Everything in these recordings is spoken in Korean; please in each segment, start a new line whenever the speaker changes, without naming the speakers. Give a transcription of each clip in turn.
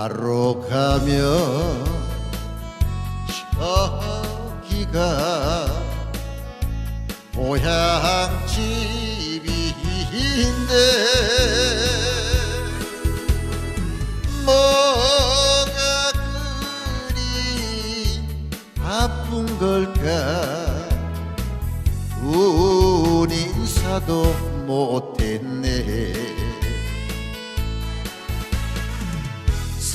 하러 가면 저기가 고향 집인데 뭐가 그리 아픈 걸까? 운 인사도 못했네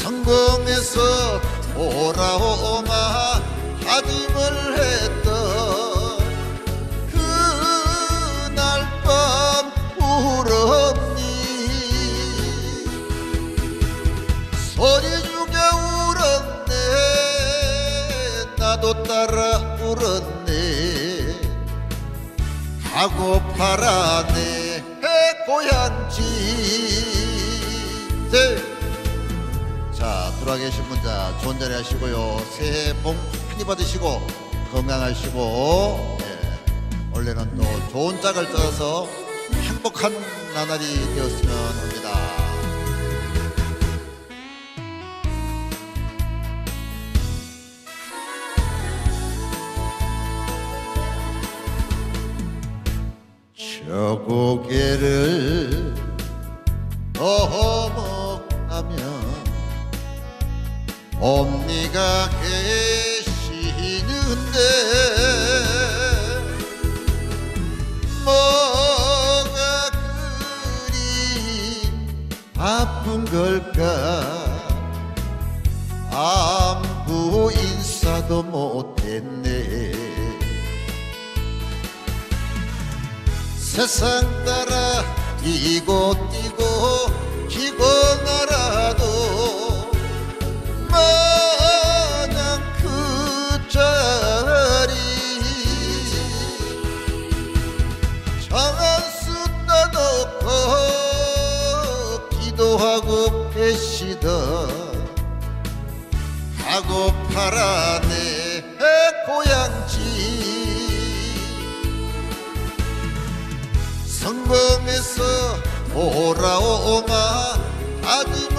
성공해서 돌아오마 다짐을 했던 그날 밤 울었니? 소리 중에 울었네. 나도 따라 울었네. 가고파라 내 고향집 계신 분자 자리 하시고요. 새해 복 많이 받으시고 건강하시고 예, 원래는 또 좋은 짝을 떠서 행복한 나날이 되었으면 합니다. 저 고개를 엄니가 계시는데 뭐가 그리 아픈 걸까? 아무 인사도 못했네. 세상 따라 뛰고 정한수 따놓고 기도하고 계시던 하고파라 내 고향집 성공해서 돌아오마 다짐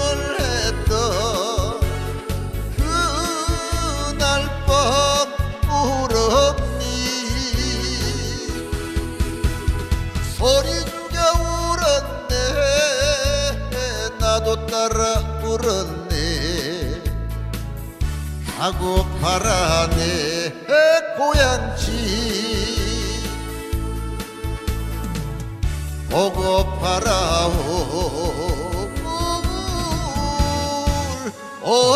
나도 따라 울었네. 하고파라 내 고향집 보고 파라오. 울